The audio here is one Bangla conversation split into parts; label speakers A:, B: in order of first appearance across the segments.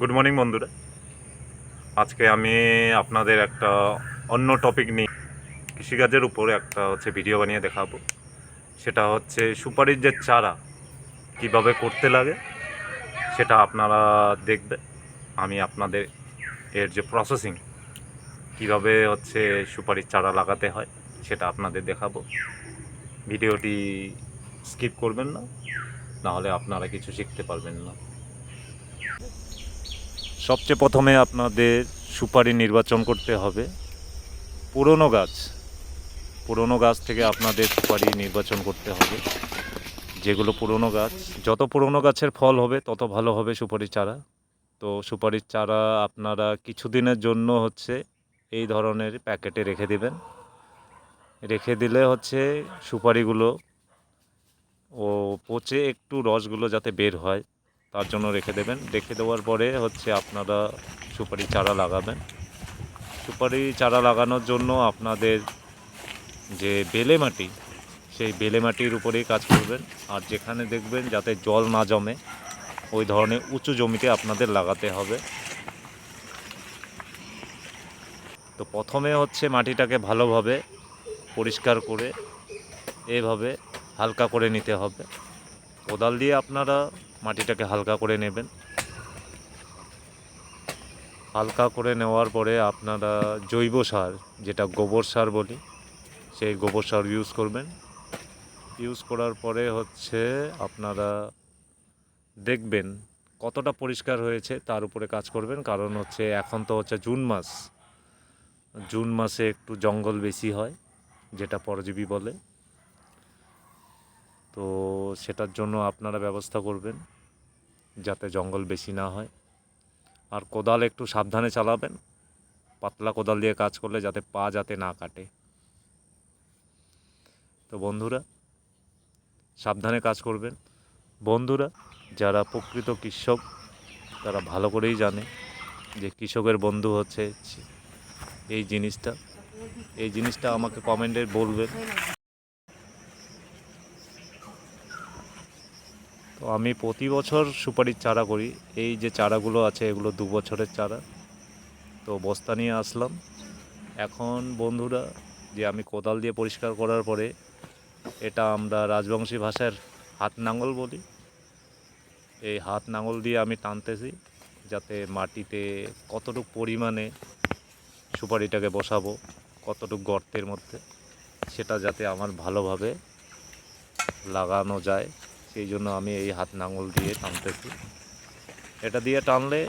A: গুড মর্নিং বন্ধুরা। আজকে আমি আপনাদের একটা অন্য টপিক নিয়ে কৃষিকাজের উপর একটা হচ্ছে ভিডিও বানিয়ে দেখাবো। সেটা হচ্ছে সুপারির যে চারা কীভাবে করতে লাগে, সেটা আপনারা দেখবেন আমি আপনাদের এর যে প্রসেসিং কীভাবে হচ্ছে সুপারির চারা লাগাতে হয়, সেটা আপনাদের দেখাবো। ভিডিওটি স্কিপ করবেন না, নাহলে আপনারা কিছু শিখতে পারবেন না। সবচেয়ে প্রথমে আপনাদের সুপারি নির্বাচন করতে হবে। পুরনো গাছ পুরনো গাছ থেকে আপনাদের সুপারি নির্বাচন করতে হবে। যেগুলো পুরনো গাছ, যত পুরনো গাছের ফল হবে, তত ভালো হবে সুপারির চারা। তো সুপারির চারা আপনারা কিছুদিনের জন্য হচ্ছে এই ধরনের প্যাকেটে রেখে দিবেন। রেখে দিলে হচ্ছে সুপারিগুলো ও পচে একটু রসগুলো যাতে বের হয়। তার জন্য রেখে দেবেন। রেখে দেওয়ার পরে হচ্ছে আপনারা সুপারি চারা লাগাবেন। সুপারি চারা লাগানোর জন্য আপনাদের যে বেলে মাটি, সেই বেলে মাটির উপরেই কাজ করবেন। আর যেখানে দেখবেন যাতে জল না জমে, ওই ধরনের উঁচু জমিতে আপনাদের লাগাতে হবে। তো প্রথমে হচ্ছে মাটিটাকে ভালোভাবে পরিষ্কার করে, এভাবে হালকা করে নিতে হবে। কোদাল দিয়ে আপনারা মাটিটাকে হালকা করে নেবেন। হালকা করে নেওয়ার পরে আপনারা জৈব সার, যেটা গোবর সার বলি, সেই গোবর সার ইউজ করবেন। ইউজ করার পরে হচ্ছে আপনারা দেখবেন কতটা পরিষ্কার হয়েছে, তার উপরে কাজ করবেন। কারণ হচ্ছে এখন তো হচ্ছে জুন মাস। জুন মাসে একটু জঙ্গল বেশি হয়, যেটা পরজীবী বলে। তো সেটার জন্য আপনারা ব্যবস্থা করবেন যাতে জঙ্গল বেশি না হয়। আর কোদাল একটু সাবধানে চালাবেন। পাতলা কোদাল দিয়ে কাজ করলে যাতে পা যাতে না কাটে। তো বন্ধুরা, সাবধানে কাজ করবেন। বন্ধুরা, যারা প্রকৃত কৃষক, তারা ভালো করেই জানে যে কৃষকের বন্ধু হচ্ছে এই জিনিসটা। এই জিনিসটা আমাকে কমেন্টে বলবেন। আমি প্রতি বছর সুপারির চারা করি। এই যে চারাগুলো আছে, এগুলো দু বছরের চারা। তো বস্তা নিয়ে আসলাম। এখন বন্ধুরা, যে আমি কোদাল দিয়ে পরিষ্কার করার পরে, এটা আমরা রাজবংশী ভাষার হাত নাঙল বলি। এই হাত নাঙল দিয়ে আমি টানতেছি, যাতে মাটিতে কতটুকু পরিমাণে সুপারিটাকে বসাবো, কতটুকু গর্তের মধ্যে, সেটা যাতে আমার ভালোভাবে লাগানো যায়। সেই জন্য আমি এই হাত নাঙল দিয়ে টানতেছি। এটা দিয়ে টানলে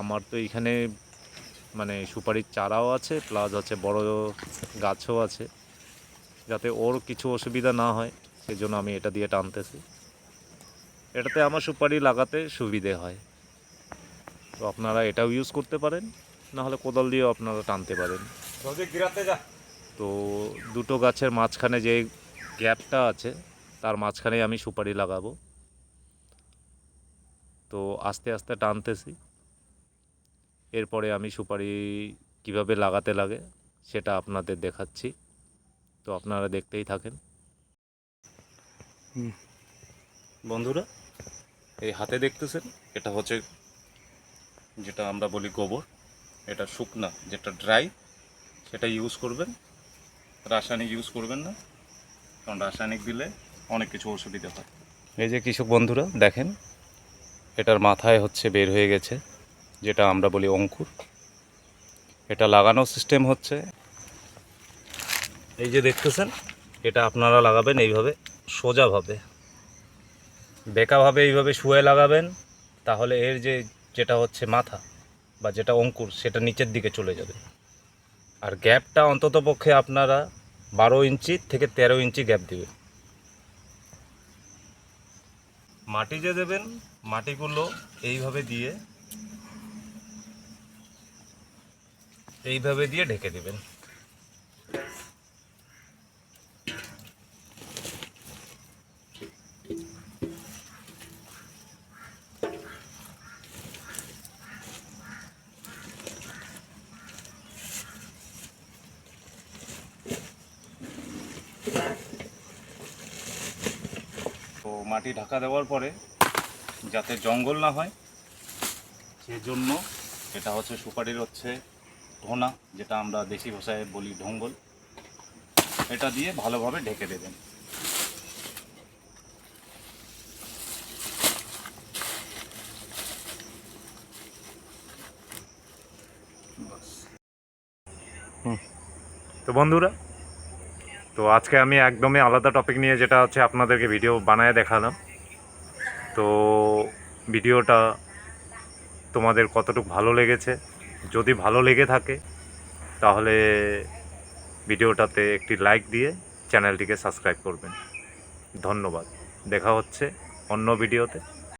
A: আমার তো এইখানে মানে সুপারির চারাও আছে প্লাস হচ্ছে বড় গাছও আছে। যাতে ওর কিছু অসুবিধা না হয় সেই জন্য আমি এটা দিয়ে টানতেছি। এটাতে আমার সুপারি লাগাতে সুবিধে হয়। তো আপনারা এটাও ইউজ করতে পারেন নাহলে কোদাল দিয়েও আপনারা টানতে পারেন। তো দুটো গাছের মাঝখানে যে গ্যাপটা আছে তার মাঝখানে আমি সুপারি লাগাবো। তো আস্তে আস্তে টানতেছি। এরপরে আমি সুপারি কীভাবে লাগাতে লাগে সেটা আপনাদের দেখাচ্ছি। তো আপনারা দেখতেই থাকেন। বন্ধুরা এই হাতে দেখতেছেন এটা হচ্ছে যেটা আমরা বলি গোবর। এটা শুকনা যেটা ড্রাই সেটা ইউজ করবেন। রাসায়নিক ইউজ করবেন না কারণ রাসায়নিক দিলে অনেক কিছু অসুবিধা হয় এই যে কৃষক বন্ধুরা, দেখেন, এটার মাথায় হচ্ছে বের হয়ে গেছে, যেটা আমরা বলি অঙ্কুর। এটা লাগানোর সিস্টেম হচ্ছে। এই যে দেখতেছেন, এটা আপনারা লাগাবেন এইভাবে, সোজাভাবে। বেকাভাবে এইভাবে শুয়ে লাগাবেন, তাহলে এর যে, যেটা হচ্ছে মাথা, বা যেটা অঙ্কুর, সেটা নিচের দিকে চলে যাবে। আর গ্যাপটা অন্তত পক্ষে আপনারা বারো ইঞ্চি থেকে তেরো ইঞ্চি গ্যাপ দিবে মাটি যে দেবেন মাটিগুলো এইভাবে দিয়ে এইভাবে দিয়ে ঢেকে দেবেন। মাটি ঢাকা দেওয়ার পরে যাতে জঙ্গল না হয়, সেজন্য এটা হচ্ছে সুপারির হচ্ছে ধোনা যেটা আমরা দেশি ভাষায় বলি ঢঙ্গল। এটা দিয়ে ভালোভাবে ঢেকে দেবেন। তো বন্ধুরা তো আজকে আমি একদমই আলাদা টপিক নিয়ে যেটা হচ্ছে আপনাদেরকে ভিডিও বানায় দেখালাম। তো ভিডিওটা তোমাদের কতটুকু ভালো লেগেছে? যদি ভালো লেগে থাকে, তাহলে ভিডিওটাতে একটি লাইক দিয়ে চ্যানেলটিকে সাবস্ক্রাইব করবেন। ধন্যবাদ। দেখা হচ্ছে অন্য ভিডিওতে